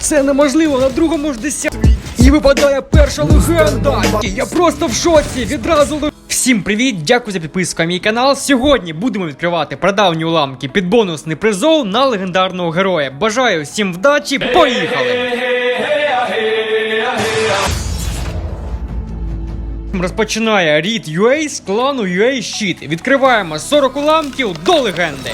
Це неможливо на другому ж десятку. І випадає перша легенда. Я просто в шоці. Відразу Всім привіт, дякую за підписку на мій канал. Сьогодні будемо відкривати прадавні уламки під бонусний призов на легендарного героя. Бажаю всім вдачі, поїхали! Розпочинає Рід UA з клану UA Щит. Відкриваємо 40 уламків до легенди.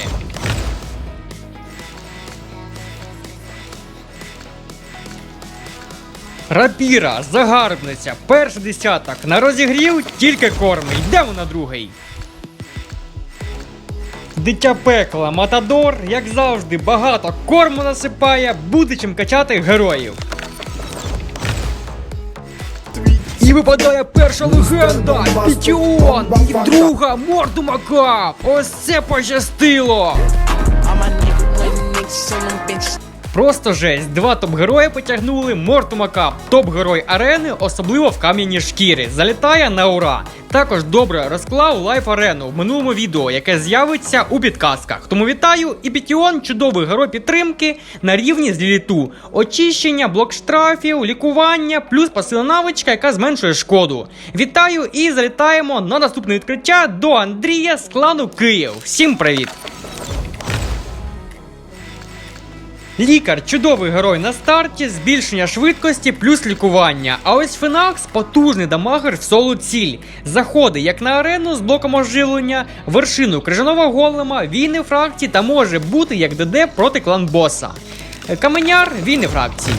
Рапіра, загарбниця, перший десяток. На розігрів тільки корми. Йдемо на другий. Дитя пекла, Матадор, як завжди, багато корму насипає, буде чим качати героїв. І випадає перша легенда! Пітіон! І друга Мордумака! Ось це пощастило! Просто жесть. Два топ-герої потягнули Мортумака. Топ-герой арени, особливо в кам'яній шкірі. Залітає на ура. Також добре розклав лайф арену в минулому відео, яке з'явиться у підказках. Тому вітаю і Пітіон, чудовий герой підтримки на рівні з ліліту. Очищення, блок штрафів, лікування, плюс пасивна навичка, яка зменшує шкоду. Вітаю і залітаємо на наступне відкриття до Андрія з клану Київ. Всім привіт! Лікар чудовий герой на старті, збільшення швидкості плюс лікування. А ось Фенакс потужний дамагер в соло ціль. Заходить як на арену з блоком оживлення, вершину крижаного голема, війни фракції та може бути як ДД проти клан боса. Каменяр війни фракції.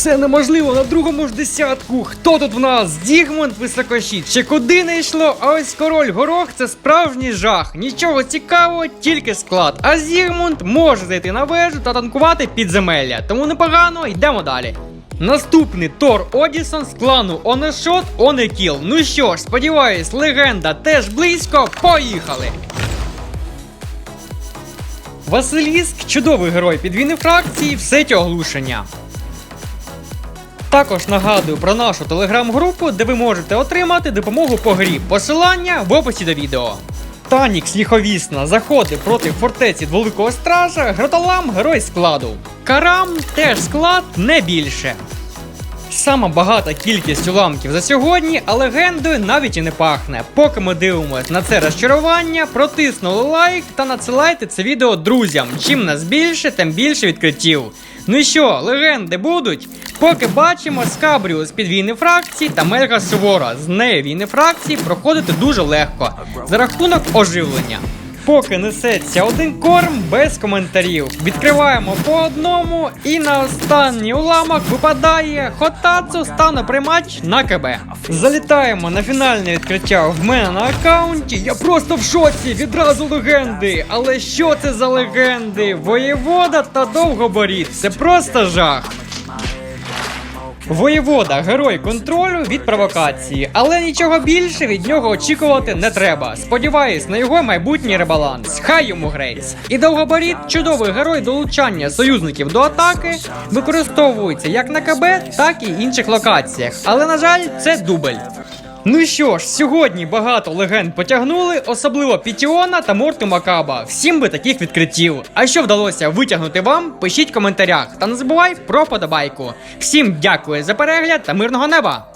Це неможливо на другому ж десятку. Хто тут в нас? Дігмунд високощит. Ще куди не йшло? А ось король горох це справжній жах. Нічого цікавого, тільки склад. А Зігмунд може зайти на вежу та танкувати підземелля. Тому непогано, йдемо далі. Наступний Тор Одісон з клану Онешот Онекіл. Ну що ж, сподіваюсь, легенда теж близько. Поїхали! Василіск чудовий герой підвійни фракції, в сеті оглушення. Також нагадую про нашу телеграм-групу, де ви можете отримати допомогу по грі. Посилання в описі до відео. Танікс ліховісна заходить проти фортеці Великого Стража, Гроталам герой складу. Карам теж склад не більше. Сама багата кількість уламків за сьогодні, а легендою навіть і не пахне. Поки ми дивимося на це розчарування, протиснули лайк та надсилайте це відео друзям. Чим нас більше, тим більше відкриттів. Ну що, легенди будуть? Поки бачимо Скабріус з під війни фракції та Мельга Сувора. З неї війни фракції проходити дуже легко за рахунок оживлення. Поки несеться один корм без коментарів. Відкриваємо по одному, і на останній уламок випадає Хотацу стане примач на КБ. Залітаємо на фінальне відкриття в мене на аккаунті. Я просто в шоці, відразу легенди. Але що це за легенди? Воєвода та довгоборіт. Це просто жах. Воєвода, герой контролю від провокації, але нічого більше від нього очікувати не треба. Сподіваюсь на його майбутній ребаланс. Хай йому грець. І довгоборіт, чудовий герой долучання союзників до атаки, використовується як на КБ, так і інших локаціях. Але на жаль, це дубль. Ну що ж, сьогодні багато легенд потягнули, особливо Пітіона та Морту Макаба. Всім би таких відкриттів. А що вдалося витягнути вам, пишіть в коментарях та не забувай про подобайку. Всім дякую за перегляд та мирного неба!